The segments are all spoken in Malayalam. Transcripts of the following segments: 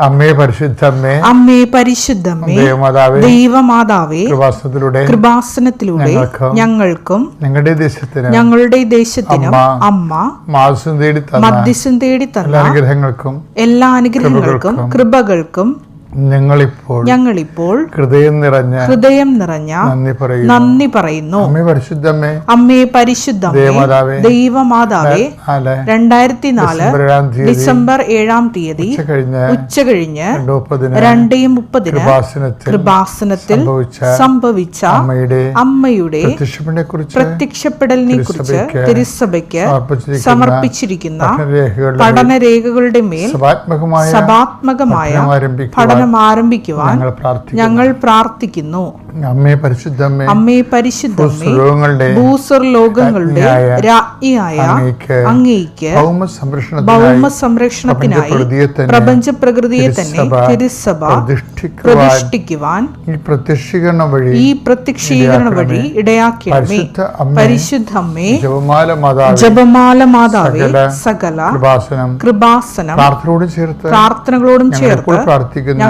അമ്മേ പരിശുദ്ധമ്മേ അമ്മേ പരിശുദ്ധമ്മേ ദേവമാതാവേ ദൈവമാതാവേ കൃപാസനത്തിലൂടെ കൃപാസനത്തിലൂടെ ഞങ്ങൾക്കും ഞങ്ങളുടെ ദേശത്തിന് ഞങ്ങളുടെ ദേശത്തിനും അമ്മ മധ്യസ്ഥം തേടി തന്ന അനുഗ്രഹങ്ങൾക്കും എല്ലാ അനുഗ്രഹങ്ങൾക്കും കൃപകൾക്കും ഞങ്ങളിപ്പോൾ ഞങ്ങളിപ്പോൾ ഹൃദയം നിറഞ്ഞ ഹൃദയം നിറഞ്ഞ നന്ദി പറയുന്നു. നന്ദി പറയുന്നു. അമ്മേ പരിശുദ്ധമ്മേ അമ്മേ പരിശുദ്ധമേ ദേവമാതാവേ ദൈവമാതാവേ രണ്ടായിരത്തി നാല് ഡിസംബർ ഏഴാം തീയതി ഉച്ച കഴിഞ്ഞ് രണ്ടേ മുപ്പതിന് കൃപാസനത്തിൽ സംഭവിച്ച അമ്മയുടെ പ്രത്യക്ഷപ്പെടലിനെ കുറിച്ച് തിരുസഭയ്ക്ക് സമർപ്പിച്ചിരിക്കുന്ന പഠനരേഖകളുടെ മേൽ സഭാത്മകമായ പഠനം പഠനം ആരംഭിക്കുവാൻ ഞങ്ങൾ പ്രാർത്ഥിക്കുന്നു. അമ്മേ പരിശുദ്ധമ്മേ അമ്മേ പരിശുദ്ധമ്മേ ഭൂസർ ലോകങ്ങളുടെ രാജ്ഞിയായ അങ്ങേക്ക് ഭൗമ സംരക്ഷണത്തിനായി പ്രപഞ്ച പ്രകൃതിയെ തന്നെ തിരുസഭ പ്രതിഷ്ഠിക്കുവാൻ ഈ പ്രത്യക്ഷീകരണം വഴി ഈ പ്രത്യക്ഷീകരണ വഴി ഇടയാക്കിയമ്മേ പരിശുദ്ധ അമ്മേ പരിശുദ്ധമ്മേ ജപമാല മാതാവ് ജപമാല മാതാവേ സകല സകല കൃപാസനം കൃപാസനം പ്രാർത്ഥനയോടും ചേർത്ത് പ്രാർത്ഥനകളോടും ചേർത്ത് പ്രാർത്ഥിക്കുന്ന.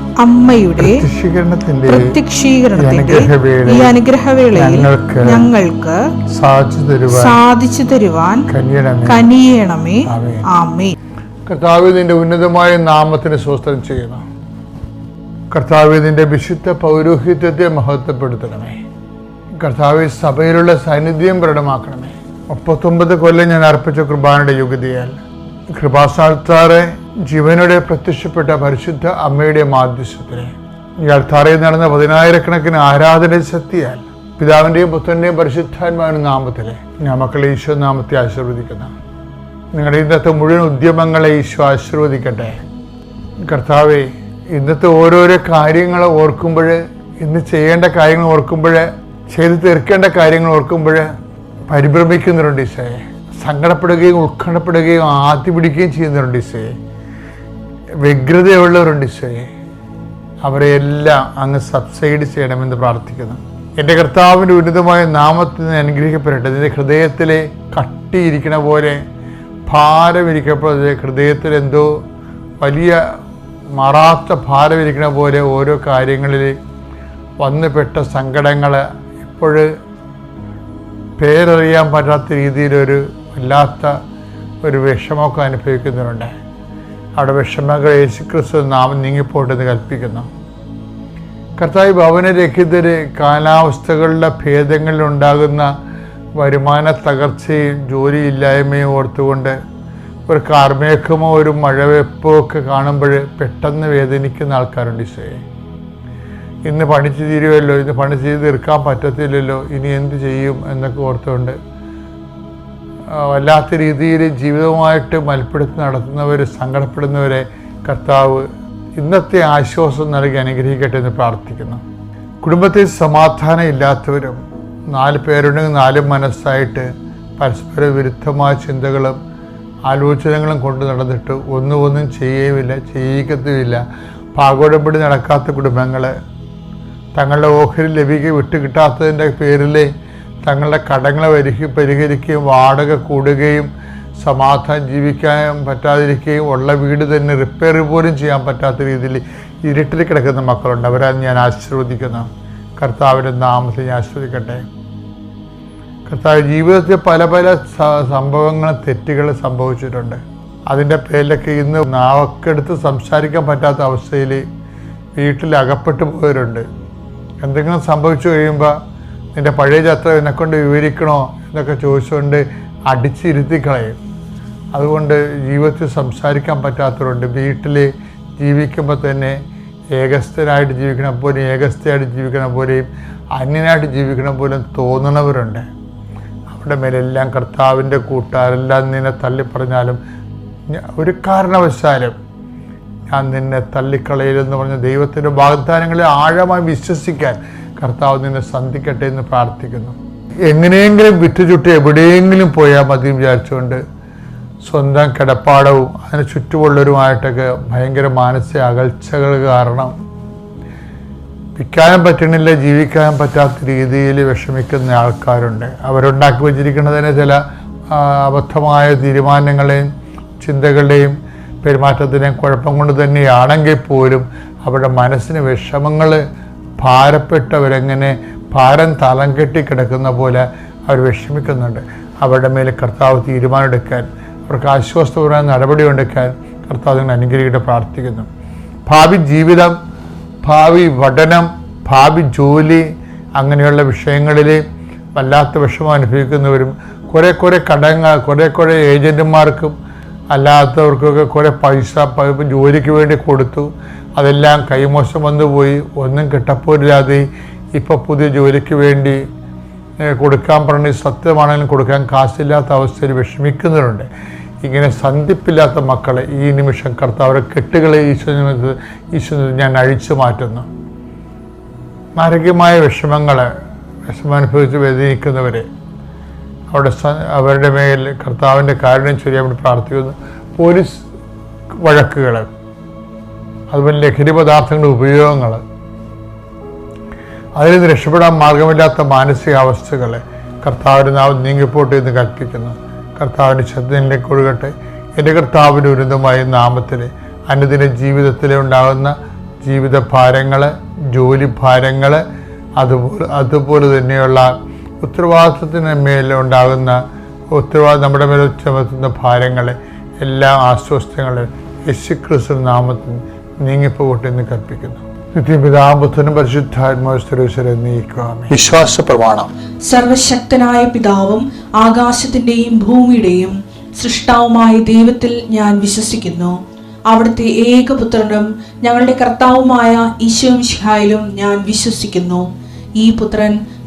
അമ്മയുടെ പ്രത്യക്ഷീകരണത്തിന്റെ ഈ അനുഗ്രഹവേളയിൽ ഞങ്ങൾക്ക് സാധിച്ചു തരുവാൻ കനിയണമേ. ആമേ കർത്താവ് നിന്റെ ഉന്നതമായ നാമത്തിന് സ്വസ്ഥം ചെയ്യുന്നു കർത്താവ് നിന്റെ വിശുദ്ധ പൗരോഹിത്യത്തെ മഹത്വപ്പെടുത്തണമേ. കർത്താവ് സഭയിലുള്ള സാന്നിധ്യം പ്രകടമാക്കണമേ. മുപ്പത്തൊമ്പത് കൊല്ലം ഞാൻ അർപ്പിച്ച കൃപാനയുടെ യുഗതിയാൽ കൃപാസ്ഥാനത്താറെ ജീവനോടെ പ്രത്യക്ഷപ്പെട്ട പരിശുദ്ധ അമ്മയുടെ മാധ്യസ്ഥത്തിന്. ഈ തറയിൽ നടന്ന പതിനായിരക്കണക്കിന് ആരാധന ശക്തിയാൽ പിതാവിന്റെയും പുത്രന്റെയും പരിശുദ്ധാത്മാവിന്റെ നാമത്തിലെ ഞാൻ മക്കളെ ഈശോ നാമത്തെ ആശീർവദിക്കുന്നു. നിങ്ങളുടെ ഇന്നത്തെ മുഴുവൻ ഉദ്യമങ്ങളെ ഈശോ ആശീർവദിക്കട്ടെ. കർത്താവെ ഇന്നത്തെ ഓരോരോ കാര്യങ്ങൾ ഓർക്കുമ്പോൾ ഇന്ന് ചെയ്യേണ്ട കാര്യങ്ങൾ ഓർക്കുമ്പോൾ ചെയ്ത് തീർക്കേണ്ട കാര്യങ്ങൾ ഓർക്കുമ്പോൾ പരിഭ്രമിക്കുന്നുണ്ട് ഈശോയെ. സങ്കടപ്പെടുകയും ഉത്കണ്ഠപ്പെടുകയും ആദ്യ പിടിക്കുകയും ചെയ്യുന്നുണ്ട് ഈശോയെ. വ്യഗ്രതയുള്ളവരുണ്ട് ഈശോയെ. അവരെ എല്ലാം അങ്ങ് സബ്സൈഡ് ചെയ്യണമെന്ന് പ്രാർത്ഥിക്കുന്നു. എന്റെ കർത്താവിന്റെ ഉന്നതമായ നാമത്തിൽ നിന്ന് അനുഗ്രഹിക്കപ്പെടട്ടെ. നിന്റെ ഹൃദയത്തിലെ കട്ടിയിരിക്കണ പോലെ ഭാരമിരിക്കപ്പോൾ ഹൃദയത്തിൽ എന്തോ വലിയ മറാത്ത ഭാരമിരിക്കണ പോലെ ഓരോ കാര്യങ്ങളിൽ വന്നുപെട്ട സങ്കടങ്ങൾ ഇപ്പോൾ പേരറിയാൻ പറ്റാത്ത രീതിയിലൊരു വല്ലാത്ത ഒരു വിഷമമൊക്കെ അനുഭവിക്കുന്നുണ്ട്. അവിടെ വിഷമങ്ങൾ യേശുക്രിസ്തു നാമം നീങ്ങിപ്പോട്ടെന്ന് കൽപ്പിക്കുന്നു. കർത്താവ് ഭവനരഹിതര് കാലാവസ്ഥകളുടെ ഭേദങ്ങളിൽ ഉണ്ടാകുന്ന വരുമാന തകർച്ചയും ജോലിയില്ലായ്മയും ഓർത്തുകൊണ്ട് ഒരു കാർമേഘമോ ഒരു മഴവെപ്പോ ഒക്കെ കാണുമ്പോൾ പെട്ടെന്ന് വേദനിക്കുന്ന ആൾക്കാരുണ്ട് ഈശോയെ. ഇന്ന് പണിച്ച് തീരുമല്ലോ ഇന്ന് പണി ചെയ്ത് തീർക്കാൻ പറ്റത്തില്ലല്ലോ ഇനി എന്ത് ചെയ്യും എന്നൊക്കെ ഓർത്തുകൊണ്ട് വല്ലാത്ത രീതിയിൽ ജീവിതവുമായിട്ട് മൽപ്പിടുത്ത് നടത്തുന്നവർ സങ്കടപ്പെടുന്നവരെ കർത്താവ് ഇന്നത്തെ ആശ്വാസം നൽകി അനുഗ്രഹിക്കട്ടെ എന്ന് പ്രാർത്ഥിക്കുന്നു. കുടുംബത്തിൽ സമാധാനം ഇല്ലാത്തവരും നാല് പേരുണ്ടെങ്കിൽ നാല് മനസ്സായിട്ട് പരസ്പര വിരുദ്ധമായ ചിന്തകളും ആലോചനകളും കൊണ്ട് നടന്നിട്ട് ഒന്നും ഒന്നും ചെയ്യുകയുമില്ല ചെയ്യിക്കത്തുമില്ല. പാകോടമ്പടി നടക്കാത്ത കുടുംബങ്ങൾ തങ്ങളുടെ ഓഹരി ലഭിക്കുക വിട്ടുകിട്ടാത്തതിന്റെ പേരിൽ തങ്ങളുടെ കടങ്ങളെ പരിഹ പരിഹരിക്കുകയും വാടക കൂടുകയും സമാധാനം ജീവിക്കാൻ പറ്റാതിരിക്കുകയും ഉള്ള വീട് തന്നെ റിപ്പയർ പോലും ചെയ്യാൻ പറ്റാത്ത രീതിയിൽ ഇരുട്ടിൽ കിടക്കുന്ന മക്കളുണ്ട്. അവരെ ഞാൻ ആശീർവദിക്കുന്നു. കർത്താവിന്റെ നാമത്തിൽ ഞാൻ ആശ്രദിക്കട്ടെ കർത്താവ് ജീവിതത്തിൽ പല പല സംഭവങ്ങൾ തെറ്റുകൾ സംഭവിച്ചിട്ടുണ്ട്. അതിന്റെ പേരിലൊക്കെ ഇന്ന് നാവക്കെടുത്ത് സംസാരിക്കാൻ പറ്റാത്ത അവസ്ഥയിൽ വീട്ടിൽ അകപ്പെട്ടു പോയവരുണ്ട്. എന്തെങ്കിലും സംഭവിച്ചു കഴിയുമ്പോൾ നിന്റെ പഴയ ചത്ര എന്നെക്കൊണ്ട് വിവരിക്കണോ എന്നൊക്കെ ചോദിച്ചുകൊണ്ട് അടിച്ചിരുത്തി കളയും. അതുകൊണ്ട് ജീവിതത്തിൽ സംസാരിക്കാൻ പറ്റാത്തവരുണ്ട്. വീട്ടിൽ ജീവിക്കുമ്പോൾ തന്നെ ഏകസ്ഥനായിട്ട് ജീവിക്കണ പോലെയും ഏകസ്ഥയായിട്ട് ജീവിക്കണ പോലെയും അന്യനായിട്ട് ജീവിക്കണ പോലും തോന്നണവരുണ്ട്. അവിടെ മേലെല്ലാം കർത്താവിന്റെ കൂട്ടാരെല്ലാം നിന്നെ തള്ളിപ്പറഞ്ഞാലും ഒരു കാരണവശാലും ഞാൻ നിന്നെ തള്ളിക്കളയിലെന്ന് പറഞ്ഞ ദൈവത്തിന്റെ വാഗ്ദാനങ്ങളെ ആഴമായി വിശ്വസിക്കാൻ കർത്താവ് നിന്നെ സന്ധിക്കട്ടെ എന്ന് പ്രാർത്ഥിക്കുന്നു. എങ്ങനെയെങ്കിലും വിറ്റുചുട്ട് എവിടെയെങ്കിലും പോയാൽ മതി വിചാരിച്ചുകൊണ്ട് സ്വന്തം കിടപ്പാടവും അതിന് ചുറ്റുമുള്ളവരുമായിട്ടൊക്കെ ഭയങ്കര മാനസിക അകൽച്ചകൾ കാരണം വിൽക്കാനും പറ്റണില്ല ജീവിക്കാനും പറ്റാത്ത രീതിയിൽ വിഷമിക്കുന്ന ആൾക്കാരുണ്ട്. അവരുണ്ടാക്കി വച്ചിരിക്കുന്നതിന് ചില അബദ്ധമായ തീരുമാനങ്ങളെയും ചിന്തകളുടെയും പെരുമാറ്റത്തിനെയും കുഴപ്പം കൊണ്ട് തന്നെയാണെങ്കിൽ പോലും അവരുടെ മനസ്സിന് വിഷമങ്ങൾ ഭാരപ്പെട്ടവരെങ്ങനെ ഭാരം തലം കെട്ടി കിടക്കുന്ന പോലെ അവർ വിഷമിക്കുന്നുണ്ട്. അവരുടെ മേൽ കർത്താവ് തീരുമാനമെടുക്കാൻ അവർക്ക് ആശ്വാസപരമായ നടപടി എടുക്കാൻ കർത്താവ് നിങ്ങൾ അനുഗ്രഹിക്കട്ടെ പ്രാർത്ഥിക്കുന്നു. ഭാവി ജീവിതം ഭാവി പഠനം ഭാവി ജോലി അങ്ങനെയുള്ള വിഷയങ്ങളിൽ വല്ലാത്ത വിഷമം അനുഭവിക്കുന്നവരും കുറേ കുറേ കടങ്ങൾ കുറേ കുറേ ഏജന്റുമാർക്കും അല്ലാത്തവർക്കൊക്കെ കുറേ പൈസ ജോലിക്ക് വേണ്ടി കൊടുത്തു. അതെല്ലാം കൈമോശം വന്നു പോയി. ഒന്നും കിട്ടപ്പോരില്ലാതെ ഇപ്പോൾ പുതിയ ജോലിക്ക് വേണ്ടി കൊടുക്കാൻ പറഞ്ഞ് സത്യമാണെങ്കിലും കൊടുക്കാൻ കാശില്ലാത്ത അവസ്ഥയിൽ വിഷമിക്കുന്നവരുണ്ട്. ഇങ്ങനെ സന്ധിപ്പില്ലാത്ത മക്കളെ ഈ നിമിഷം കർത്താവരെ കെട്ടുകളെ ഈശ്വരനത് ഈശ്വരനത് ഞാൻ അഴിച്ചു മാറ്റുന്നു. മാരകമായ വിഷമങ്ങളെ വിഷമം അനുഭവിച്ച് വേദനിക്കുന്നവരെ അവിടെ അവരുടെ മേൽ കർത്താവിന്റെ കാരുണ്യം ചൊരിയാൻ വേണ്ടി പ്രാർത്ഥിക്കുന്നു. പോലീസ് വഴക്കുകൾ അതുപോലെ ലഹരി പദാർത്ഥങ്ങളുടെ ഉപയോഗങ്ങൾ. അതിൽ നിന്ന് രക്ഷപ്പെടാൻ മാർഗമില്ലാത്ത മാനസികാവസ്ഥകളെ കർത്താവിന്റെ നാവ് നീങ്ങിപ്പോട്ടെ എന്ന് കൽപ്പിക്കുന്നു. കർത്താവിന്റെ ശ്രദ്ധയിലേക്ക് ഒഴുകട്ടെ. എന്റെ കർത്താവിന്റെ ഉന്നതമായ നാമത്തിൽ അനുദിന ജീവിതത്തിൽ ഉണ്ടാകുന്ന ജീവിത ഭാരങ്ങൾ ജോലി ഭാരങ്ങൾ അതുപോലെ അതുപോലെ തന്നെയുള്ള ഉത്തരവാദിത്വത്തിന് മേലുണ്ടാകുന്ന ഉത്തരവാദിത്വം നമ്മുടെ മേലെ ചുമത്തുന്ന ഭാരങ്ങളെ എല്ലാ ആശ്വസ്തങ്ങളെ യേശുക്രിസ്തു നാമത്തിൽ നീങ്ങിപ്പോകട്ടെ എന്ന് കൽപ്പിക്കുന്നു. വിശ്വാസ പ്രമാണം സർവശക്തനായ പിതാവും ആകാശത്തിന്റെയും ഭൂമിയുടെയും സൃഷ്ടാവുമായ ദൈവത്തിൽ ഞാൻ വിശ്വസിക്കുന്നു. അവിടുത്തെ ഏകപുത്രനും ഞങ്ങളുടെ കർത്താവുമായ ഈശോ ഞാൻ വിശ്വസിക്കുന്നു. ഈ പുത്രൻ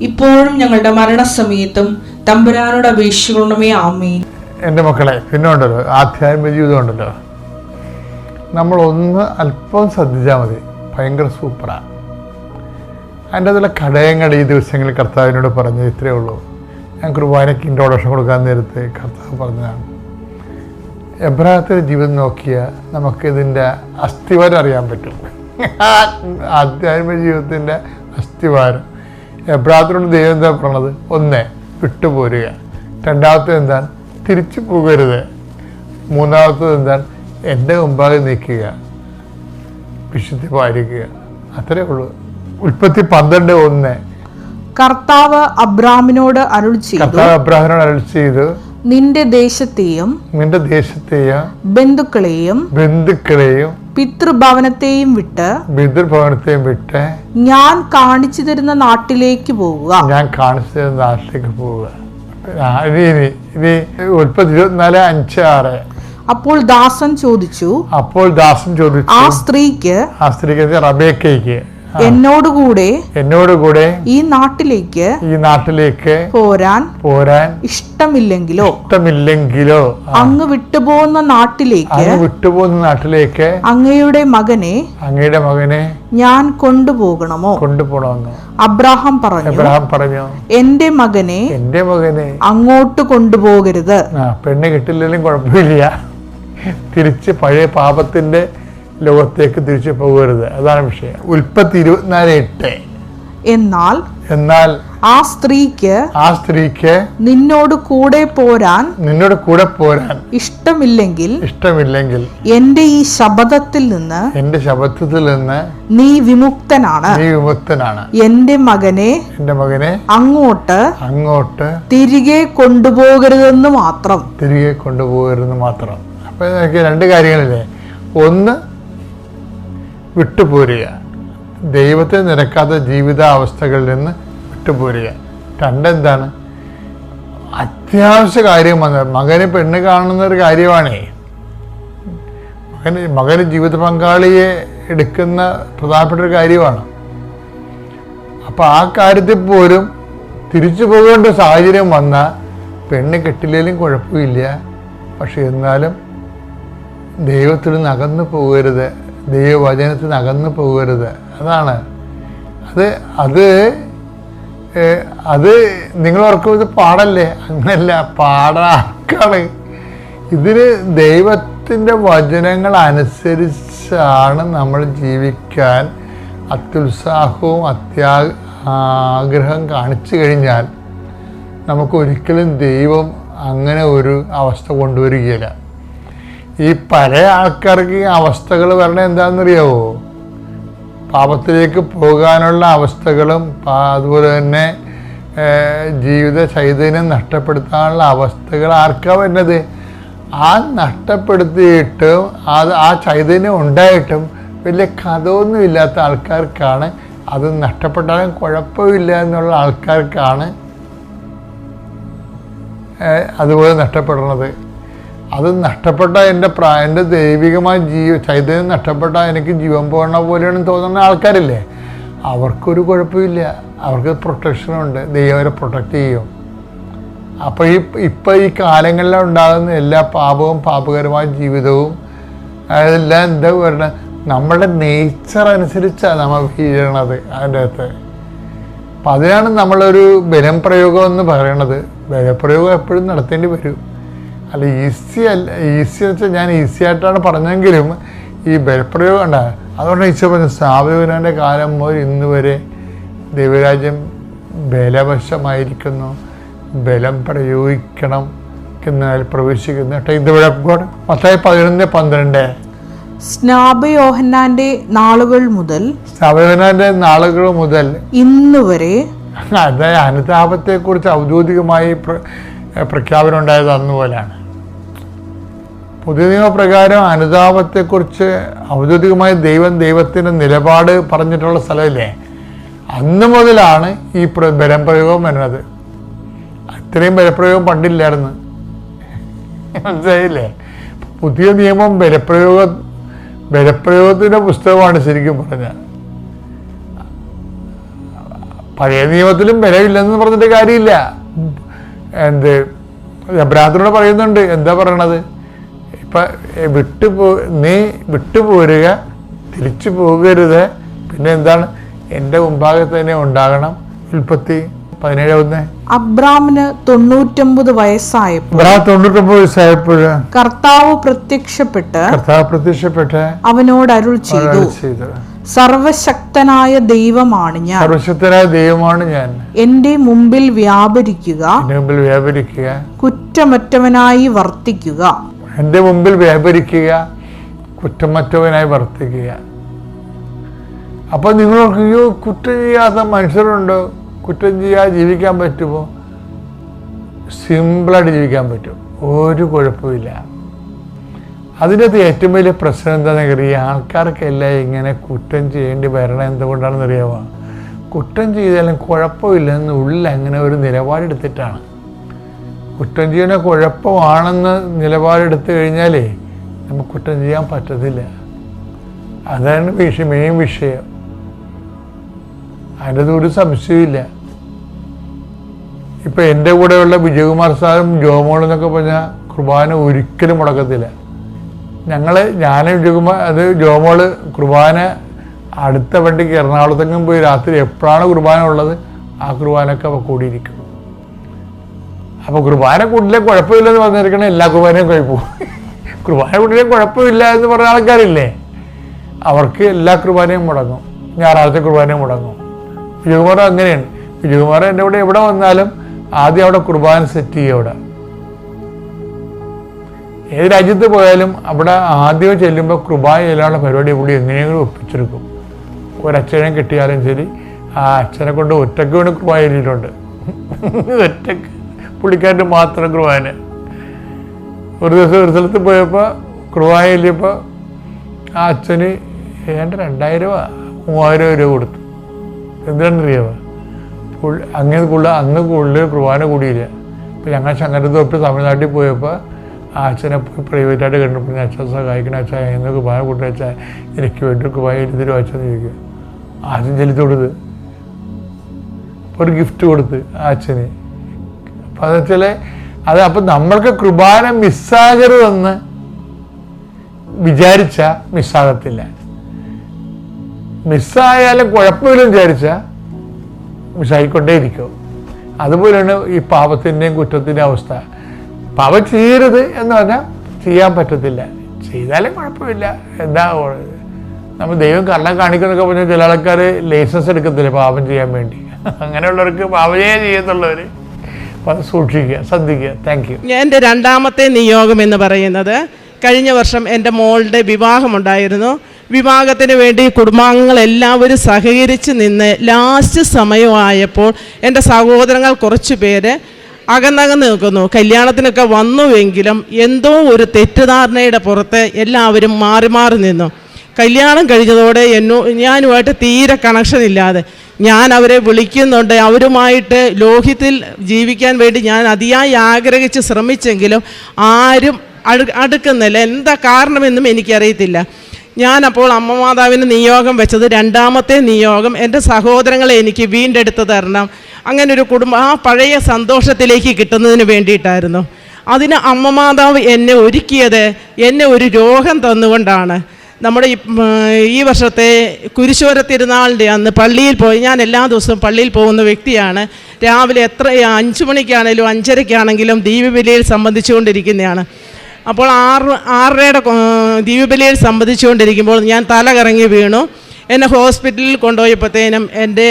ഇപ്പോഴും ഞങ്ങളുടെ മരണസമയത്തും തമ്പുരാനോട് അപേക്ഷിക്കണമേ ആമേൻ. എന്റെ മക്കളെ പിന്നെ ഉണ്ടല്ലോ ആധ്യാത്മിക ജീവിതം ഉണ്ടല്ലോ. നമ്മൾ ഒന്ന് അല്പം ശ്രദ്ധിച്ചാൽ മതി ഭയങ്കര സൂപ്പറാണ് അതിന്റെ അതിലെ ഘടകങ്ങൾ ഈ ദിവസങ്ങളിൽ കർത്താവിനോട് പറഞ്ഞത് ഇത്രയേ ഉള്ളൂ. ഞാൻ കുർബാനയ്ക്ക് ഇൻട്രോഡക്ഷൻ കൊടുക്കാൻ നേരത്തെ കർത്താവ് പറഞ്ഞതാണ്. എബ്രാഹത്തിന്റെ ജീവിതം നോക്കിയാൽ നമുക്കിതിന്റെ അസ്ഥിവാരം അറിയാൻ പറ്റും. ആധ്യാത്മിക ജീവിതത്തിന്റെ അസ്ഥിവാരം. എബ്രാഹത്തിനോട് ദൈവം എന്താ പറഞ്ഞത്? ഒന്ന് വിട്ടുപോരുക. രണ്ടാമത്തെ എന്താണ്? തിരിച്ചു പോകരുത്. മൂന്നാമത്തത് എന്താണ്? എന്റെ മുമ്പാകെ നിൽക്കുക. വിശുദ്ധി പാലിക്കുക. അത്രേ ഉള്ളൂ. ഉൽപ്പത്തി പന്ത്രണ്ട് ഒന്ന്. കർത്താവ് അബ്രാമിനോട് അരുൾ ചെയ്തു കർത്താവ് അബ്രാഹിനോട് അരുൾ ചെയ്തു നിന്റെ ദേശത്തെയും നിന്റെ ദേശത്തെയും ബന്ധുക്കളെയും ബന്ധുക്കളെയും പിതൃഭവനത്തെയും വിട്ട് പിതൃഭവനത്തെയും വിട്ട് ഞാൻ കാണിച്ചു തരുന്ന നാട്ടിലേക്ക് പോവുക. ഞാൻ കാണിച്ചു തരുന്ന നാട്ടിലേക്ക് പോവുക. ഉൽപ്പത്തി ഇരുപത്തിനാല് അഞ്ച് ആറ്. അപ്പോൾ ദാസൻ ചോദിച്ചു അപ്പോൾ ദാസൻ ചോദിച്ചു ആ സ്ത്രീക്ക് ആ സ്ത്രീക്ക് റബേക്കയ്ക്ക് എന്നോടുകൂടെ എന്നോടുകൂടെ ഈ നാട്ടിലേക്ക് ഈ നാട്ടിലേക്ക് പോരാൻ പോരാൻ ഇഷ്ടമില്ലെങ്കിലോ? ഇഷ്ടമില്ലെങ്കിലോ? അങ്ങ് വിട്ടുപോകുന്ന നാട്ടിലേക്ക് അങ്ങ് വിട്ടുപോകുന്ന നാട്ടിലേക്ക് അങ്ങയുടെ മകനെ അങ്ങയുടെ മകനെ ഞാൻ കൊണ്ടുപോകണമോ? കൊണ്ടുപോകണമെന്ന് അബ്രാഹാം പറഞ്ഞു അബ്രാഹാം പറഞ്ഞു എന്റെ മകനെ എന്റെ മകനെ അങ്ങോട്ട് കൊണ്ടുപോകരുത്. പെണ്ണ് കിട്ടില്ലെങ്കിലും കുഴപ്പമില്ല. തിരിച്ച് പഴയ പാപത്തിന്റെ ലോകത്തേക്ക് തിരിച്ചു പോകരുത്. അതാണ് വിഷയം. ഉൽപ്പത്തി ഇരുപത്തിനാല് എട്ട്. എന്നാൽ എന്നാൽ ആ സ്ത്രീക്ക് ആ സ്ത്രീക്ക് നിന്നോട് കൂടെ പോരാൻ നിന്നോട് കൂടെ പോരാൻ ഇഷ്ടമില്ലെങ്കിൽ ഇഷ്ടമില്ലെങ്കിൽ എന്റെ ഈ ശബദത്തിൽ നിന്ന് എന്റെ ശബദത്തിൽ നിന്ന് നീ വിമുക്തനാണ്. നീ വിമുക്തനാണ്. എന്റെ മകനെ എന്റെ മകനെ അങ്ങോട്ട് അങ്ങോട്ട് തിരികെ കൊണ്ടുപോകരുതെന്ന് മാത്രം. തിരികെ കൊണ്ടുപോകരുതെന്ന് മാത്രം. അപ്പൊ രണ്ട് കാര്യങ്ങളില്ലേ? ഒന്ന് വിട്ടുപോരുക. ദൈവത്തെ നിരക്കാത്ത ജീവിതാവസ്ഥകളിൽ നിന്ന് വിട്ടുപോരുക. രണ്ടെന്താണ്? അത്യാവശ്യ കാര്യം വന്നത് മകന് പെണ്ണ് കാണുന്ന ഒരു കാര്യമാണേ. മകന് മകന് ജീവിത പങ്കാളിയെ എടുക്കുന്ന പ്രധാനപ്പെട്ട ഒരു കാര്യമാണ്. അപ്പോൾ ആ കാര്യത്തിൽ പോലും തിരിച്ചു പോകേണ്ട സാഹചര്യം വന്ന പെണ്ണ് കെട്ടില്ലേലും കുഴപ്പമില്ല. പക്ഷെ എന്നാലും ദൈവത്തിൽ നിന്ന് അകന്നു പോകരുത് ദൈവവചനത്തിൽ നിന്ന് അകന്നു പോകരുത്. അതാണ്. അത് അത് അത് നിങ്ങൾ ഓർക്കും ഇത് പാടല്ലേ? അങ്ങനല്ല പാടാക്കാണ്. ഇതിന് ദൈവത്തിന്റെ വചനങ്ങൾ അനുസരിച്ചാണ് നമ്മൾ ജീവിക്കാൻ അത്യുത്സാഹവും അത്യാ ആഗ്രഹം കാണിച്ചു കഴിഞ്ഞാൽ നമുക്ക് ഒരിക്കലും ദൈവം അങ്ങനെ ഒരു അവസ്ഥ കൊണ്ടുവരികയില്ല. ഈ പല ആൾക്കാർക്ക് അവസ്ഥകൾ വരണ എന്താണെന്നറിയാവോ? പാപത്തിലേക്ക് പോകാനുള്ള അവസ്ഥകളും അതുപോലെ തന്നെ ജീവിത ചൈതന്യം നഷ്ടപ്പെടുത്താനുള്ള അവസ്ഥകൾ ആർക്കാ വരുന്നത്? ആ നഷ്ടപ്പെടുത്തിയിട്ടും അത് ആ ചൈതന്യം ഉണ്ടായിട്ടും വലിയ കഥയൊന്നും ഇല്ലാത്ത ആൾക്കാർക്കാണ് അത് നഷ്ടപ്പെട്ടാലും കുഴപ്പമില്ല എന്നുള്ള ആൾക്കാർക്കാണ് അതുപോലെ നഷ്ടപ്പെടുന്നത്. അത് നഷ്ടപ്പെട്ട എന്റെ പ്രായ എന്റെ ദൈവികമായ ജീവ ചൈതന്യം നഷ്ടപ്പെട്ട എനിക്ക് ജീവൻ പോകണ പോലെയാണ് തോന്നുന്ന ആൾക്കാരില്ലേ? അവർക്കൊരു കുഴപ്പമില്ല. അവർക്ക് പ്രൊട്ടക്ഷനുണ്ട് ദൈവം അവരെ പ്രൊട്ടക്റ്റ് ചെയ്യും. അപ്പോൾ ഈ ഇപ്പം ഈ കാലങ്ങളിൽ ഉണ്ടാകുന്ന എല്ലാ പാപവും പാപകരമായ ജീവിതവും അതെല്ലാം എന്താ പറയുക നമ്മുടെ നേച്ചർ അനുസരിച്ചാണ് നമ്മൾ വീഴണത് അതിന്റെ അകത്ത്. അപ്പം അതിനാണ് നമ്മളൊരു ബലം പ്രയോഗം എന്ന് പറയണത്. ബലപ്രയോഗം എപ്പോഴും നടത്തേണ്ടി വരും. അല്ല ഈസി അല്ല ഈസി എന്ന് വെച്ചാൽ ഞാൻ ഈസി ആയിട്ടാണ് പറഞ്ഞെങ്കിലും ഈ ബലപ്രയോഗം ഉണ്ട് അതുകൊണ്ട് ഈശോ പറഞ്ഞു സ്ഥാപകനാന്റെ കാലം മുതൽ ഇന്ന് വരെ ദൈവരാജ്യം ബലവശമായിരിക്കുന്നു. ബലം പ്രയോഗിക്കണം എന്നാൽ പ്രവേശിക്കുന്നു ഇതിവിടെ മത്തായി പതിനൊന്ന് പന്ത്രണ്ട്. സ്നാപയോഹന്നാന്റെ നാളുകൾ മുതൽ സ്നാപയോഹന്നാന്റെ നാളുകൾ മുതൽ ഇന്ന് വരെ അതായത് അനുതാപത്തെക്കുറിച്ച് ഔദ്യോഗികമായി പ്ര- പ്രഖ്യാപനം ഉണ്ടായത് അന്ന് പോലെയാണ് പുതിയ നിയമപ്രകാരം അനുതാപത്തെക്കുറിച്ച് ഔദ്യോഗികമായി ദൈവം ദൈവത്തിന്റെ നിലപാട് പറഞ്ഞിട്ടുള്ള സ്ഥലമില്ലേ? അന്ന് മുതലാണ് ഈ പ്ര- ബലം പ്രയോഗം വരുന്നത്. അത്രയും ബലപ്രയോഗം പണ്ടില്ലായിരുന്നു. മനസ്സിലായില്ലേ? പുതിയ നിയമം ബലപ്രയോഗ ബലപ്രയോഗത്തിന്റെ പുസ്തകമാണ് ശരിക്കും പറഞ്ഞത്. പഴയ നിയമത്തിലും ബലമില്ലെന്ന് പറഞ്ഞിട്ട് കാര്യമില്ല. എന്ത്? എബ്രാഹത്തിനോട് പറയുന്നുണ്ട്. എന്താ പറയണത്? ഇപ്പൊ വിട്ടു പോ നീ വിട്ടുപോരുക തിരിച്ചു പോകരുത്. പിന്നെ എന്താണ്? എന്റെ മുമ്പാകെ തന്നെ ഉണ്ടാകണം. ഉൽപ്പത്തി അബ്രാമിന് തൊണ്ണൂറ്റൊമ്പത് വയസ്സായപ്പോൾ തൊണ്ണൂറ്റൊമ്പത് വയസ്സായപ്പോൾ കർത്താവ് പ്രത്യക്ഷപ്പെട്ട് കർത്താവ് പ്രത്യക്ഷപ്പെട്ട് അവനോട് അരുൾ ചെയ്തു. സർവശക്തനായ ദൈവമാണ് ഞാൻ. സർവശക്തനായ ദൈവമാണ് ഞാൻ. എന്റെ മുമ്പിൽ വ്യാപരിക്കുക. മുമ്പിൽ വ്യാപരിക്കുക. കുറ്റമറ്റവനായി വർത്തിക്കുക. എന്റെ മുമ്പിൽ വ്യാപരിക്കുക. കുറ്റമറ്റവനായി വർത്തിക്കുക. അപ്പൊ നിങ്ങൾ അയ്യോ കുറ്റം ചെയ്യാത്ത മനുഷ്യരുണ്ടോ? കുറ്റം ചെയ്യാതെ ജീവിക്കാൻ പറ്റുമോ? സിമ്പിളായിട്ട് ജീവിക്കാൻ പറ്റും. ഒരു കുഴപ്പമില്ല അതിനകത്ത് ഏറ്റവും വലിയ പ്രശ്നം എന്താണെന്ന് അറിയാം ആൾക്കാർക്കെല്ലാം ഇങ്ങനെ കുറ്റം ചെയ്യേണ്ടി വരണം എന്തുകൊണ്ടാണെന്ന് അറിയാമോ കുറ്റം ചെയ്താലും കുഴപ്പമില്ലെന്ന് ഉള്ളിൽ അങ്ങനെ ഒരു നിലപാടെടുത്തിട്ടാണ്. കുറ്റം ചെയ്യുന്ന കുഴപ്പമാണെന്ന് നിലപാടെടുത്തു കഴിഞ്ഞാലേ നമുക്ക് കുറ്റം ചെയ്യാൻ പറ്റത്തില്ല. അതാണ് വിഷയം മെയിൻ വിഷയം. അതിന്റെ ഒരു സംശയമില്ല ഇപ്പം എന്റെ കൂടെയുള്ള വിജയകുമാർ സാറും ജോമോളെന്നൊക്കെ പറഞ്ഞാൽ കുർബാന ഒരിക്കലും മുടക്കത്തില്ല. ഞങ്ങൾ ഞാനും വിജയകുമാർ അത് ജോമോൾ കുർബാന അടുത്ത വണ്ടിക്ക് എറണാകുളത്തെങ്കിലും പോയി രാത്രി എപ്പോഴാണ് കുർബാന ഉള്ളത്? ആ കുർബാനൊക്കെ കൂടിയിരിക്കും അപ്പോൾ കുർബാന കൂട്ടിലെ കുഴപ്പമില്ലെന്ന് പറഞ്ഞിരിക്കണേ എല്ലാ കുർബാനയും കഴിപ്പോ കുർബാന കൂട്ടിലെ കുഴപ്പമില്ല എന്ന് പറഞ്ഞ ആൾക്കാരില്ലേ? അവർക്ക് എല്ലാ കുർബാനയും മുടങ്ങും. ഞായറാഴ്ച കുർബാനയും മുടങ്ങും. വിജയകുമാർ അങ്ങനെയാണ്. വിജയകുമാർ എന്റെ കൂടെ എവിടെ വന്നാലും ആദ്യം അവിടെ കുർബാന സെറ്റ് ചെയ്യും അവിടെ. ഏത് രാജ്യത്ത് പോയാലും അവിടെ ആദ്യം ചെല്ലുമ്പോൾ കൃപായ ചെല്ലാനുള്ള പരിപാടി കൂടി എങ്ങനെയെങ്കിലും ഒപ്പിച്ചെടുക്കും. ഒരച്ഛനെ കിട്ടിയാലും ശരി ആ അച്ഛനെ കൊണ്ട് ഒറ്റയ്ക്ക് വേണ്ടി കൃപായ എഴുതിയിട്ടുണ്ട് ഒറ്റയ്ക്ക് പുള്ളിക്കാരന്റെ മാത്രം കുർബാന ഒരു ദിവസം ഒരു സ്ഥലത്ത് പോയപ്പോൾ കൃപായ ചൊല്ലിയപ്പോൾ ആ അച്ഛന് ഏതാണ്ട് രണ്ടായിരം രൂപ മൂവായിരം രൂപ കൊടുത്തു. എന്തിനാണെന്നറിയാമോ അങ്ങനെ കൂടുതൽ അന്ന് കൂടുതൽ കുർബാന കൂടിയില്ല. ഇപ്പം ഞങ്ങൾ ശങ്കരത്തോപ്പ് തമിഴ്നാട്ടിൽ പോയപ്പോൾ ആ അച്ഛനെ പ്രൈവറ്റായിട്ട് കണ്ടപ്പോൾ അച്ഛൻ സഹായിക്കണ അച്ഛൻ എന്നൊക്കെ പായ കൂട്ടി അച്ഛാ എനിക്ക് വേണ്ടി പായ എഴുതി അച്ഛൻ ചോദിക്കുക. ആദ്യം ചെലുത്തി കൊടുത്ത്. ഒരു ഗിഫ്റ്റ് കൊടുത്ത് ആ അച്ഛന്. അപ്പം അതെന്ന് വെച്ചാൽ അത് അപ്പം നമ്മൾക്ക് കൃപാന മിസ്സാകരുതെന്ന് വിചാരിച്ച മിസ്സാകത്തില്ല. മിസ്സായാലും കുഴപ്പമില്ലെന്ന് വിചാരിച്ചാൽ മിസ്സായിക്കൊണ്ടേയിരിക്കും. അതുപോലെയാണ് ഈ പാപത്തിന്റെയും കുറ്റത്തിന്റെയും അവസ്ഥ. പാപം ചെയ്യരുത് എന്ന് പറഞ്ഞാൽ ചെയ്യാൻ പറ്റത്തില്ല. ചെയ്താലും കുഴപ്പമില്ല. എന്താ? നമ്മൾ ദൈവം കരണം കാണിക്കുന്നൊക്കെ പറഞ്ഞാൽ ചില ആൾക്കാർ ലൈസൻസ് എടുക്കത്തില്ല പാപം ചെയ്യാൻ വേണ്ടി. അങ്ങനെയുള്ളവർക്ക് പാപമേ ചെയ്യത്തുള്ളവർ സൂക്ഷിക്കുക ശ്രദ്ധിക്കുക. താങ്ക് യു എന്റെ രണ്ടാമത്തെ നിയോഗം എന്ന് പറയുന്നത് കഴിഞ്ഞ വർഷം എന്റെ മോളുടെ വിവാഹമുണ്ടായിരുന്നു വിവാഹത്തിന് വേണ്ടി കുടുംബാംഗങ്ങൾ എല്ലാവരും സഹകരിച്ച് നിന്ന് ലാസ്റ്റ് സമയമായപ്പോൾ എന്റെ സഹോദരങ്ങൾ കുറച്ച് പേര് അകന്നകന്ന് നിൽക്കുന്നു. കല്യാണത്തിനൊക്കെ വന്നുവെങ്കിലും എന്തോ ഒരു തെറ്റിദ്ധാരണയുടെ പുറത്ത് എല്ലാവരും മാറി മാറി നിന്നു. കല്യാണം കഴിഞ്ഞതോടെ എന്നോ ഞാനുമായിട്ട് തീരെ കണക്ഷൻ ഇല്ലാതെ. ഞാൻ അവരെ വിളിക്കുന്നുണ്ട്. അവരുമായിട്ട് ലോഹിത്തിൽ ജീവിക്കാൻ വേണ്ടി ഞാൻ അതിയായി ആഗ്രഹിച്ച് ശ്രമിച്ചെങ്കിലും ആരും അടു അടുക്കുന്നില്ല. എന്താ കാരണമെന്നും എനിക്കറിയത്തില്ല. ഞാനപ്പോൾ അമ്മ മാതാവിന് നിയോഗം വെച്ചത് രണ്ടാമത്തെ നിയോഗം എന്റെ സഹോദരങ്ങളെ എനിക്ക് വീണ്ടെടുത്ത് തരണം. അങ്ങനെ ഒരു കുടുംബം ആ പഴയ സന്തോഷത്തിലേക്ക് കിട്ടുന്നതിന് വേണ്ടിയിട്ടായിരുന്നു. അതിന് അമ്മ മാതാവ് എന്നെ ഒരുക്കിയത് എന്നെ ഒരു രോഗം തന്നുകൊണ്ടാണ്. നമ്മുടെ ഈ വർഷത്തെ കുരിശോര തിരുനാളിന്റെ അന്ന് പള്ളിയിൽ പോയി ഞാൻ എല്ലാ ദിവസവും പള്ളിയിൽ പോകുന്ന വ്യക്തിയാണ്. രാവിലെ എത്ര അഞ്ച് മണിക്കാണെങ്കിലും അഞ്ചരയ്ക്കാണെങ്കിലും ദീപബലിയിൽ സംബന്ധിച്ചുകൊണ്ടിരിക്കുന്നതാണ്. അപ്പോൾ ആറ് ആറരയുടെ ദീപബലിയിൽ സംബന്ധിച്ചുകൊണ്ടിരിക്കുമ്പോൾ ഞാൻ തല കറങ്ങി വീണു. എന്നെ ഹോസ്പിറ്റലിൽ കൊണ്ടുപോയപ്പോഴത്തേനും എന്റെ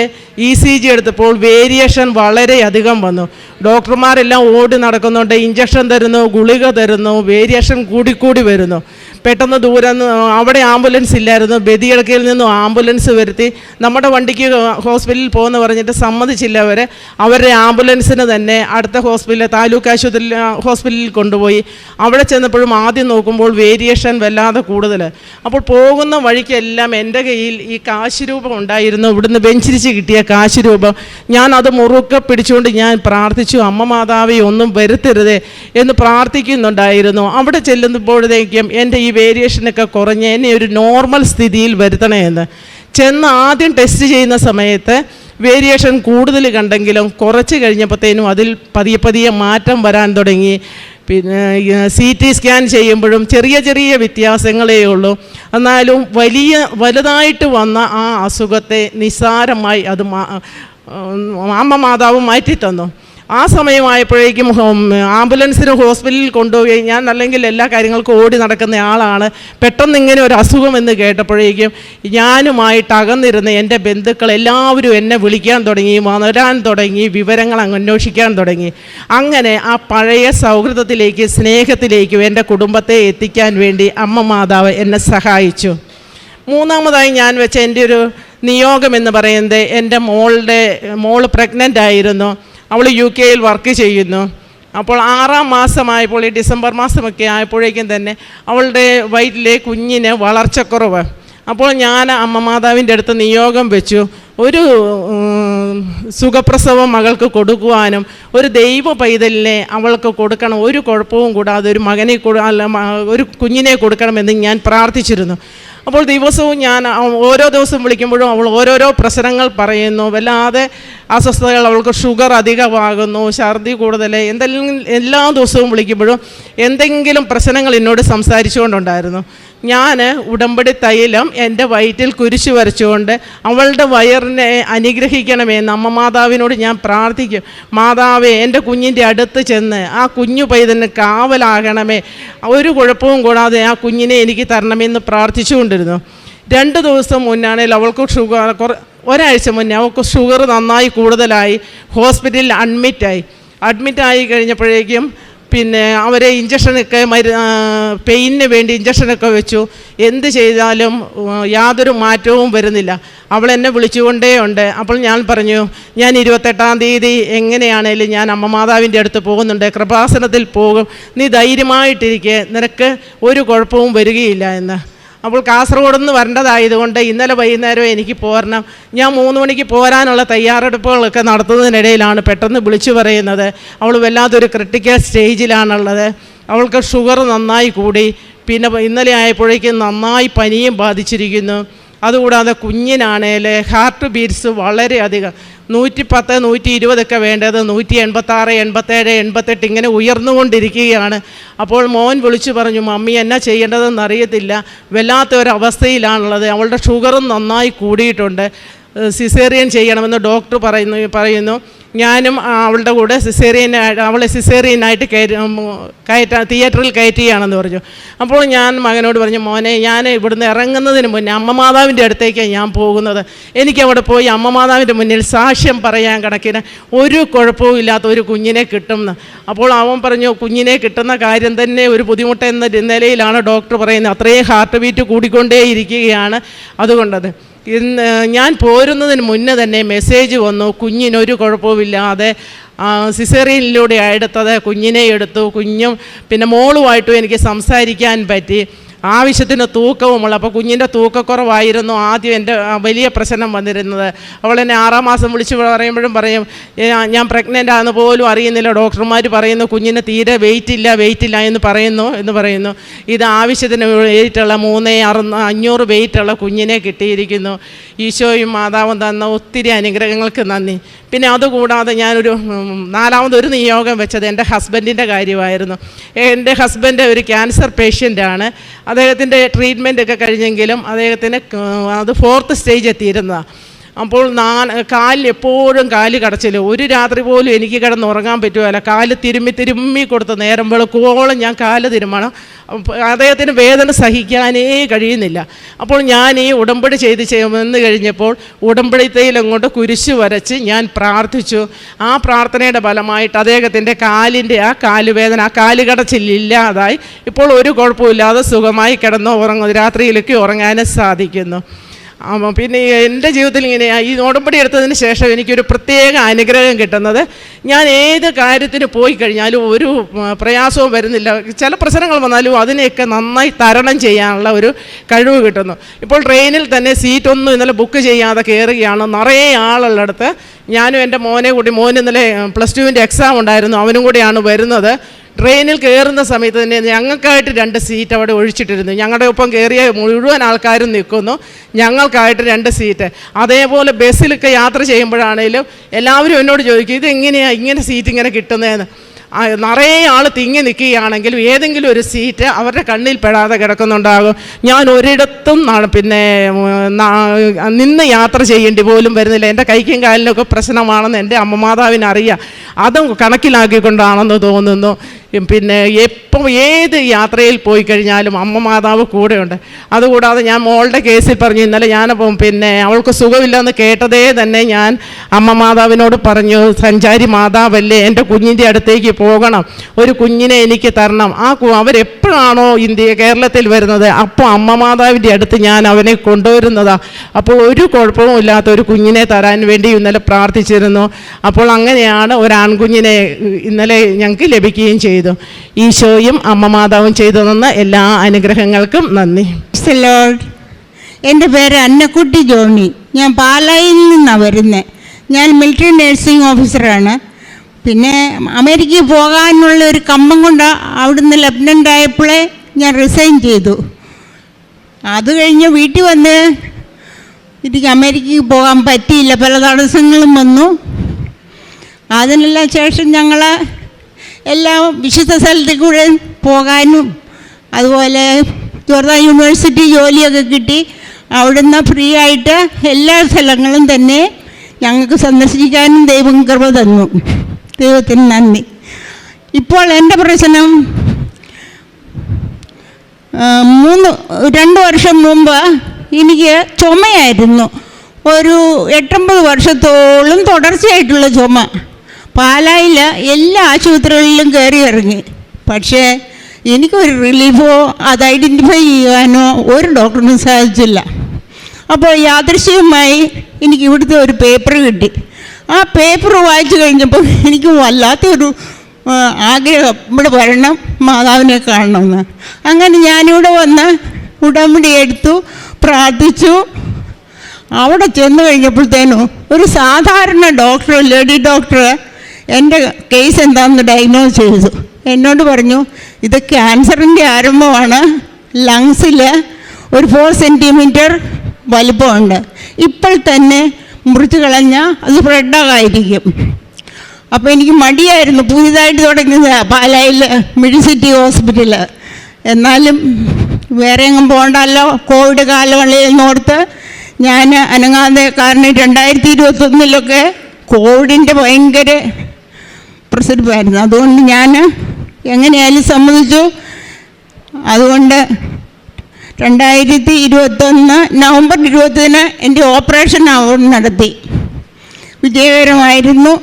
ഇ സി ജി എടുത്തപ്പോൾ വേരിയേഷൻ വളരെയധികം വന്നു. ഡോക്ടർമാരെല്ലാം ഓടി നടക്കുന്നുണ്ട് ഇഞ്ചക്ഷൻ തരുന്നു ഗുളിക തരുന്നു വേരിയേഷൻ കൂടിക്കൂടി വരുന്നു. പെട്ടെന്ന് ദൂരെ അവിടെ ആംബുലൻസ് ഇല്ലായിരുന്നു. ബദിയടക്കയിൽ നിന്നും ആംബുലൻസ് വരുത്തി നമ്മുടെ വണ്ടിക്ക് ഹോസ്പിറ്റലിൽ പോകുമെന്ന് പറഞ്ഞിട്ട് സമ്മതിച്ചില്ല അവർ അവരുടെ ആംബുലൻസിന് തന്നെ അടുത്ത ഹോസ്പിറ്റലിൽ താലൂക്ക് ആശുപത്രി ഹോസ്പിറ്റലിൽ കൊണ്ടുപോയി. അവിടെ ചെന്നപ്പോഴും ആദ്യം നോക്കുമ്പോൾ വേരിയേഷൻ വല്ലാതെ കൂടുതൽ. അപ്പോൾ പോകുന്ന വഴിക്കെല്ലാം എന്റെ കയ്യിൽ ഈ കാശ് രൂപം ഉണ്ടായിരുന്നു. ഇവിടുന്ന് ബെഞ്ചിരിച്ച് കിട്ടിയ കാശ് രൂപം ഞാൻ അത് മുറുക്കെ പിടിച്ചുകൊണ്ട് ഞാൻ പ്രാർത്ഥിച്ചു അമ്മ മാതാവി ഒന്നും വരുത്തരുതേ എന്ന് പ്രാർത്ഥിക്കുന്നുണ്ടായിരുന്നു. അവിടെ ചെല്ലുമ്പോഴത്തേക്കും എന്റെ ഈ വേരിയേഷനൊക്കെ കുറഞ്ഞ് എന്നെ ഒരു നോർമൽ സ്ഥിതിയിൽ വരുത്തണേ എന്ന്. ചെന്ന് ആദ്യം ടെസ്റ്റ് ചെയ്യുന്ന സമയത്ത് വേരിയേഷൻ കൂടുതൽ കണ്ടെങ്കിലും കുറച്ച് കഴിഞ്ഞപ്പോഴത്തേനും അതിൽ പതിയെ പതിയെ മാറ്റം വരാൻ തുടങ്ങി. പിന്നെ സി ടി സ്കാൻ ചെയ്യുമ്പോഴും ചെറിയ ചെറിയ വ്യത്യാസങ്ങളേ ഉള്ളൂ. എന്നാലും വലിയ വലുതായിട്ട് വന്ന ആ അസുഖത്തെ നിസ്സാരമായി അത് അമ്മ മാതാവ് മാറ്റി തന്നു ആ സമയമായപ്പോഴേക്കും ആംബുലൻസിന് ഹോസ്പിറ്റലിൽ കൊണ്ടുപോയി ഞാൻ അല്ലെങ്കിൽ എല്ലാ കാര്യങ്ങൾക്കും ഓടി നടക്കുന്ന ആളാണ്. പെട്ടെന്ന് ഇങ്ങനെ ഒരു അസുഖം എന്ന് കേട്ടപ്പോഴേക്കും ഞാനുമായിട്ട് അകന്നിരുന്ന എന്റെ ബന്ധുക്കൾ എല്ലാവരും എന്നെ വിളിക്കാൻ തുടങ്ങി വളരാൻ തുടങ്ങി വിവരങ്ങൾ അന്വേഷിക്കാൻ തുടങ്ങി. അങ്ങനെ ആ പഴയ സൗഹൃദത്തിലേക്ക് സ്നേഹത്തിലേക്കും എന്റെ കുടുംബത്തെ എത്തിക്കാൻ വേണ്ടി അമ്മ മാതാവ് എന്നെ സഹായിച്ചു. മൂന്നാമതായി ഞാൻ വെച്ച എന്റെ ഒരു നിയോഗം എന്ന് പറയുന്നത് എന്റെ മോളുടെ മോൾ പ്രഗ്നന്റ് ആയിരുന്നു. അവൾ യു കെയിൽ വർക്ക് ചെയ്യുന്നു. അപ്പോൾ ആറാം മാസമായപ്പോൾ ഈ ഡിസംബർ മാസമൊക്കെ ആയപ്പോഴേക്കും തന്നെ അവളുടെ വയറ്റിലെ കുഞ്ഞിന് വളർച്ചക്കുറവ്. അപ്പോൾ ഞാൻ അമ്മ മാതാവിന്റെ അടുത്ത് നിയോഗം വെച്ചു. ഒരു സുഖപ്രസവം മകൾക്ക് കൊടുക്കുവാനും ഒരു ദൈവ പൈതലിനെ അവൾക്ക് കൊടുക്കണം. ഒരു കുഴപ്പവും കൂടാതെ ഒരു മകനെ കൊടു അല്ല ഒരു കുഞ്ഞിനെ കൊടുക്കണമെന്ന് ഞാൻ പ്രാർത്ഥിച്ചിരുന്നു. അപ്പോൾ ദിവസവും ഞാൻ ഓരോ ദിവസം വിളിക്കുമ്പോഴും അവൾ ഓരോരോ പ്രശ്നങ്ങൾ പറയുന്നു. വല്ലാതെ അസ്വസ്ഥതകൾ അവൾക്ക് ഷുഗർ അധികമാകുന്നു ഛർദി കൂടുതൽ എന്തെങ്കിലും എല്ലാ ദിവസവും വിളിക്കുമ്പോഴും എന്തെങ്കിലും പ്രശ്നങ്ങൾ എന്നോട് സംസാരിച്ചുകൊണ്ടുണ്ടായിരുന്നു. ഞാൻ ഉടമ്പടി തൈലം എന്റെ വയറ്റിൽ കുരിശു വരച്ചുകൊണ്ട് അവളുടെ വയറിനെ അനുഗ്രഹിക്കണമെന്ന് അമ്മ മാതാവിനോട് ഞാൻ പ്രാർത്ഥിക്കും. മാതാവേ എന്റെ കുഞ്ഞിന്റെ അടുത്ത് ചെന്ന് ആ കുഞ്ഞു പൈതന് കാവലാകണമേ. ഒരു കുഴപ്പവും കൂടാതെ ആ കുഞ്ഞിനെ എനിക്ക് തരണമെന്ന് പ്രാർത്ഥിച്ചുകൊണ്ടിരുന്നു രണ്ട് ദിവസം മുന്നാണെങ്കിൽ അവൾക്ക് ഷുഗർ കുറേ ഒരാഴ്ച മുന്നേ അവൾക്ക് ഷുഗർ നന്നായി കൂടുതലായി ഹോസ്പിറ്റലിൽ അഡ്മിറ്റായി അഡ്മിറ്റായി കഴിഞ്ഞപ്പോഴേക്കും പിന്നെ അവരെ ഇഞ്ചക്ഷനൊക്കെ മരു പെയിനിന് വേണ്ടി ഇഞ്ചക്ഷനൊക്കെ വെച്ചു. എന്ത് ചെയ്താലും യാതൊരു മാറ്റവും വരുന്നില്ല. അവൾ എന്നെ വിളിച്ചുകൊണ്ടേ ഉണ്ട്. അപ്പോൾ ഞാൻ പറഞ്ഞു ഞാൻ ഇരുപത്തെട്ടാം തീയതി എങ്ങനെയാണേലും ഞാൻ അമ്മ മാതാവിന്റെ അടുത്ത് പോകുന്നുണ്ട്. കൃപാസനത്തിൽ പോകും. നീ ധൈര്യമായിട്ടിരിക്കെ. നിനക്ക് ഒരു കുഴപ്പവും വരികയില്ല എന്ന്. അപ്പോൾ കാസർഗോഡ് നിന്ന് വരേണ്ടതായതുകൊണ്ട് ഇന്നലെ വൈകുന്നേരം എനിക്ക് പോരണം. ഞാൻ മൂന്ന് മണിക്ക് പോരാനുള്ള തയ്യാറെടുപ്പുകളൊക്കെ നടത്തുന്നതിനിടയിലാണ് പെട്ടെന്ന് വിളിച്ചു പറയുന്നത്. അവൾ വല്ലാത്തൊരു ക്രിട്ടിക്കൽ സ്റ്റേജിലാണുള്ളത് അവൾക്ക് ഷുഗർ നന്നായി കൂടി. പിന്നെ ഇന്നലെ ആയപ്പോഴേക്കും നന്നായി പനിയും ബാധിച്ചിരിക്കുന്നു. അതുകൂടാതെ കുഞ്ഞിനാണേൽ ഹാർട്ട് ബീറ്റ്സ് വളരെയധികം. നൂറ്റി പത്ത് നൂറ്റി ഇരുപതൊക്കെ വേണ്ടത് നൂറ്റി എൺപത്താറ് എൺപത്തേഴ് എൺപത്തെട്ട് ഇങ്ങനെ ഉയർന്നുകൊണ്ടിരിക്കുകയാണ്. അപ്പോൾ മോൻ വിളിച്ചു പറഞ്ഞു മമ്മി എന്നാ ചെയ്യേണ്ടതെന്ന് അറിയത്തില്ല. വല്ലാത്ത ഒരു അവളുടെ ഷുഗറും നന്നായി കൂടിയിട്ടുണ്ട്. സിസേറിയൻ ചെയ്യണമെന്ന് ഡോക്ടർ പറയുന്നു പറയുന്നു. ഞാനും അവളുടെ കൂടെ സിസേറിയൻ അവളെ സിസേറിയനായിട്ട് കയറ്റി കയറ്റ തിയേറ്ററിൽ കയറ്റുകയാണെന്ന് പറഞ്ഞു. അപ്പോൾ ഞാൻ മകനോട് പറഞ്ഞു മോനെ ഞാൻ ഇവിടുന്ന് ഇറങ്ങുന്നതിന് മുന്നേ അമ്മ മാതാവിന്റെ അടുത്തേക്കാണ് ഞാൻ പോകുന്നത്. എനിക്ക് അവിടെ പോയി അമ്മ മാതാവിന്റെ മുന്നിൽ സാക്ഷ്യം പറയാൻ കണക്കിന് ഒരു കുഴപ്പവും ഇല്ലാത്ത ഒരു കുഞ്ഞിനെ കിട്ടുമെന്ന് അപ്പോൾ അവൻ പറഞ്ഞു കുഞ്ഞിനെ കിട്ടുന്ന കാര്യം തന്നെ ഒരു ബുദ്ധിമുട്ടെന്ന നിലയിലാണ് ഡോക്ടർ പറയുന്നത്. അത്രയും ഹാർട്ട് ബീറ്റ് കൂടിക്കൊണ്ടേയിരിക്കുകയാണ് അതുകൊണ്ടത്. ഇന്ന് ഞാൻ പോരുന്നതിന് മുന്നേ തന്നെ മെസ്സേജ് വന്നു കുഞ്ഞിനൊരു കുഴപ്പവുമില്ലാതെ സിസേറിയനിലൂടെ എടുത്തത് കുഞ്ഞിനെ എടുത്തു കുഞ്ഞും പിന്നെ മോളുമായിട്ടും എനിക്ക് സംസാരിക്കാൻ പറ്റി. ആവശ്യത്തിന് തൂക്കവുമുള്ള അപ്പോൾ കുഞ്ഞിന്റെ തൂക്കക്കുറവായിരുന്നു ആദ്യം എന്റെ വലിയ പ്രശ്നം വന്നിരുന്നത്. അവൾ എന്നെ ആറാം മാസം വിളിച്ച് പറയുമ്പോഴും പറയും ഞാൻ പ്രഗ്നന്റ് ആണെന്ന് പോലും അറിയുന്നില്ല ഡോക്ടർമാർ പറയുന്നു കുഞ്ഞിന് തീരെ വെയിറ്റ് ഇല്ല വെയിറ്റ് ഇല്ല എന്ന് പറയുന്നു എന്ന് പറയുന്നു. ഇത് ആവശ്യത്തിന് വെയിറ്റുള്ള മൂന്നേ അറുന്ന അഞ്ഞൂറ് വെയിറ്റുള്ള കുഞ്ഞിനെ കിട്ടിയിരിക്കുന്നു. ഈശോയും മാതാവും തന്ന ഒത്തിരി അനുഗ്രഹങ്ങൾക്ക് നന്ദി. പിന്നെ അതുകൂടാതെ ഞാനൊരു നാലാമതൊരു നിയോഗം വെച്ചത് എന്റെ ഹസ്ബൻഡിന്റെ കാര്യമായിരുന്നു. എന്റെ ഹസ്ബൻഡ് ഒരു ക്യാൻസർ പേഷ്യന്റാണ്. അദ്ദേഹത്തിന്റെ ട്രീറ്റ്മെന്റൊക്കെ കഴിഞ്ഞെങ്കിലും അദ്ദേഹത്തിന് അത് ഫോർത്ത് സ്റ്റേജ് എത്തിയിരുന്നതാണ്. അപ്പോൾ കാലിൽ എപ്പോഴും കാൽ കടച്ചിൽ ഒരു രാത്രി പോലും എനിക്ക് കിടന്ന് ഉറങ്ങാൻ പറ്റുമല്ല കാൽ തിരുമ്മി തിരുമ്മി കൊടുത്ത് നേരം വെളുക്കോളം ഞാൻ കാൽ തിരുമ്മണം അദ്ദേഹത്തിന് വേദന സഹിക്കാനേ കഴിയുന്നില്ല. അപ്പോൾ ഞാൻ ഈ ഉടമ്പടി ചെയ്ത് ചെയ്യുമെന്ന് കഴിഞ്ഞപ്പോൾ ഉടമ്പടി അങ്ങോട്ട് കുരിശു വരച്ച് ഞാൻ പ്രാർത്ഥിച്ചു. ആ പ്രാർത്ഥനയുടെ ഫലമായിട്ട് അദ്ദേഹത്തിന്റെ കാലിന്റെ ആ കാലുവേദന ആ കാൽ കടച്ചില്ലാതായി ഇപ്പോൾ ഒരു കുഴപ്പമില്ലാതെ സുഖമായി കിടന്ന് ഉറങ്ങുന്നു. രാത്രിയിലൊക്കെ ഉറങ്ങാനും സാധിക്കുന്നു. പിന്നെ എന്റെ ജീവിതത്തിൽ ഇങ്ങനെ ഈ ഉടമ്പടി എടുത്തതിന് ശേഷം എനിക്കൊരു പ്രത്യേക അനുഗ്രഹം കിട്ടുന്നത് ഞാൻ ഏത് കാര്യത്തിന് പോയി കഴിഞ്ഞാലും ഒരു പ്രയാസവും വരുന്നില്ല. ചില പ്രശ്നങ്ങൾ വന്നാലും അതിനെയൊക്കെ നന്നായി തരണം ചെയ്യാനുള്ള ഒരു കഴിവ് കിട്ടുന്നു. ഇപ്പോൾ ട്രെയിനിൽ തന്നെ സീറ്റൊന്നും ഇന്നലെ ബുക്ക് ചെയ്യാതെ കയറുകയാണ് നിറയെ ആളുള്ളിടത്ത് ഞാനും എന്റെ മോനെ കൂടി മോൻ ഇന്നലെ പ്ലസ് ടുവിന്റെ എക്സാം ഉണ്ടായിരുന്നു. അവനും കൂടിയാണ് വരുന്നത്. ട്രെയിനിൽ കയറുന്ന സമയത്ത് തന്നെ ഞങ്ങൾക്കായിട്ട് രണ്ട് സീറ്റ് അവിടെ ഒഴിച്ചിട്ടിരുന്നു. ഞങ്ങളുടെ ഒപ്പം കയറിയ മുഴുവൻ ആൾക്കാരും നിൽക്കുന്നു. ഞങ്ങൾക്കായിട്ട് രണ്ട് സീറ്റ് അതേപോലെ ബസ്സിലൊക്കെ യാത്ര ചെയ്യുമ്പോഴാണേലും എല്ലാവരും എന്നോട് ചോദിക്കും ഇതെങ്ങനെയാണ് ഇങ്ങനെ സീറ്റ് ഇങ്ങനെ കിട്ടുന്നതെന്ന് നിറയെ ആൾ തിങ്ങി നിൽക്കുകയാണെങ്കിലും ഏതെങ്കിലും ഒരു സീറ്റ് അവരുടെ കണ്ണിൽ പെടാതെ കിടക്കുന്നുണ്ടാകും. ഞാൻ ഒരിടത്തും പിന്നെ നിന്ന് യാത്ര ചെയ്യേണ്ടി പോലും വരുന്നില്ല. എന്റെ കൈക്കും കാലിനൊക്കെ പ്രശ്നമാണെന്ന് എന്റെ അമ്മമാതാവിനറിയാം. അതും കണക്കിലാക്കിക്കൊണ്ടാണെന്ന് തോന്നുന്നു. പിന്നെ എപ്പം ഏത് യാത്രയിൽ പോയി കഴിഞ്ഞാലും അമ്മ മാതാവ് കൂടെയുണ്ട്. അതുകൂടാതെ ഞാൻ മോളുടെ കേസിൽ പറഞ്ഞു ഇന്നലെ ഞാനപ്പം പിന്നെ അവൾക്ക് സുഖമില്ലെന്ന് കേട്ടതേ തന്നെ ഞാൻ അമ്മ മാതാവിനോട് പറഞ്ഞു സഞ്ചാരി മാതാവല്ലേ എന്റെ കുഞ്ഞിന്റെ അടുത്തേക്ക് പോകണം. ഒരു കുഞ്ഞിനെ എനിക്ക് തരണം. ആ അവരെപ്പോഴാണോ ഇന്ത്യ കേരളത്തിൽ വരുന്നത്? അപ്പോൾ അമ്മ മാതാവിന്റെ അടുത്ത് ഞാൻ അവനെ കൊണ്ടുവരുന്നതാ. അപ്പോൾ ഒരു കുഴപ്പവും ഇല്ലാത്ത ഒരു കുഞ്ഞിനെ തരാൻ വേണ്ടി ഇന്നലെ പ്രാർത്ഥിച്ചിരുന്നു. അപ്പോൾ അങ്ങനെയാണ് ഒരു ആൺകുഞ്ഞിനെ ഇന്നലെ ഞങ്ങൾക്ക് ലഭിക്കുകയും ചെയ്തു. ഈശോയും അമ്മ മാതാവും ചെയ്തു തന്ന എല്ലാ അനുഗ്രഹങ്ങൾക്കും നന്ദി. എന്റെ പേര് അന്നക്കുട്ടി ജോണി. ഞാൻ പാലായിൽ നിന്നാണ് വരുന്നത് ഞാൻ മിലിറ്ററി നഴ്സിംഗ് ഓഫീസറാണ് പിന്നെ അമേരിക്കയിൽ പോകാനുള്ള ഒരു കമ്പം കൊണ്ട് അവിടുന്ന് ലബ്നന്റ് ആയപ്പോഴേ ഞാൻ റിസൈൻ ചെയ്തു. അത് കഴിഞ്ഞ് വീട്ടിൽ വന്ന് എനിക്ക് അമേരിക്കയിൽ പോകാൻ പറ്റിയില്ല. പല തടസ്സങ്ങളും വന്നു. അതിനെല്ലാം ശേഷം ഞങ്ങൾ എല്ലാ വിശുദ്ധ സ്ഥലത്തിൽ കൂടെ പോകാനും അതുപോലെ ജോർദാൻ യൂണിവേഴ്സിറ്റി ജോലിയൊക്കെ കിട്ടി. അവിടുന്ന് ഫ്രീ ആയിട്ട് എല്ലാ സ്ഥലങ്ങളും തന്നെ ഞങ്ങൾക്ക് സന്ദർശിക്കാനും ദൈവം കൃപ തന്നു. ദൈവത്തിന് നന്ദി. ഇപ്പോൾ എന്റെ പ്രശ്നം മൂന്ന് രണ്ട് വർഷം മുമ്പ് എനിക്ക് ചുമയായിരുന്നു. ഒരു എട്ടൊമ്പത് വർഷത്തോളം തുടർച്ചയായിട്ടുള്ള ചുമ. പാലായിൽ എല്ലാ ആശുപത്രികളിലും കയറി ഇറങ്ങി. പക്ഷേ എനിക്കൊരു റിലീഫോ അത് ഐഡന്റിഫൈ ചെയ്യാനോ ഒരു ഡോക്ടറിനും സാധിച്ചില്ല. അപ്പോൾ യാദൃശ്യമായി എനിക്ക് ഇവിടുത്തെ ഒരു പേപ്പർ കിട്ടി. ആ പേപ്പർ വായിച്ചു കഴിഞ്ഞപ്പോൾ എനിക്ക് വല്ലാത്തൊരു ആഗ്രഹം. ഇവിടെ വരണം മാതാവിനെ കാണണമെന്ന്. അങ്ങനെ ഞാനിവിടെ വന്ന് ഉടമ്പടി എടുത്തു പ്രാർത്ഥിച്ചു. അവിടെ ചെന്ന് കഴിഞ്ഞപ്പോഴത്തേനും ഒരു സാധാരണ ഡോക്ടർ ലേഡി ഡോക്ടർ എന്റെ കേസ് എന്താണെന്ന് ഡയഗ്നോസ് ചെയ്തു. എന്നോട് പറഞ്ഞു ഇത് ക്യാൻസറിന്റെ ആരംഭമാണ്. ലങ്സിൽ ഒരു ഫോർ സെന്റിമീറ്റർ വലിപ്പമുണ്ട്. ഇപ്പോൾ തന്നെ മുറിച്ച് കളഞ്ഞാൽ അത് സ്പ്രെഡാകായിരിക്കും അപ്പോൾ എനിക്ക് മടിയായിരുന്നു. പുതിയതായിട്ട് തുടങ്ങിയത് പാലായിൽ മെഡിസിറ്റി ഹോസ്പിറ്റൽ എന്നാലും വേറെ എങ്ങും പോകണ്ടല്ലോ. കോവിഡ് കാലങ്ങളിൽ നോർത്ത് ഞാൻ അനങ്ങാതെ കാരണം രണ്ടായിരത്തി ഇരുപത്തൊന്നിലൊക്കെ കോവിഡിന്റെ ഭയങ്കര പ്രസരിപ്പായിരുന്നു അതുകൊണ്ട് ഞാൻ എങ്ങനെയായാലും സമ്മതിച്ചു. അതുകൊണ്ട് രണ്ടായിരത്തി ഇരുപത്തൊന്ന് നവംബർ ഇരുപത്തിന് എന്റെ ഓപ്പറേഷൻ നടത്തി. വിജയകരമായിരുന്നു.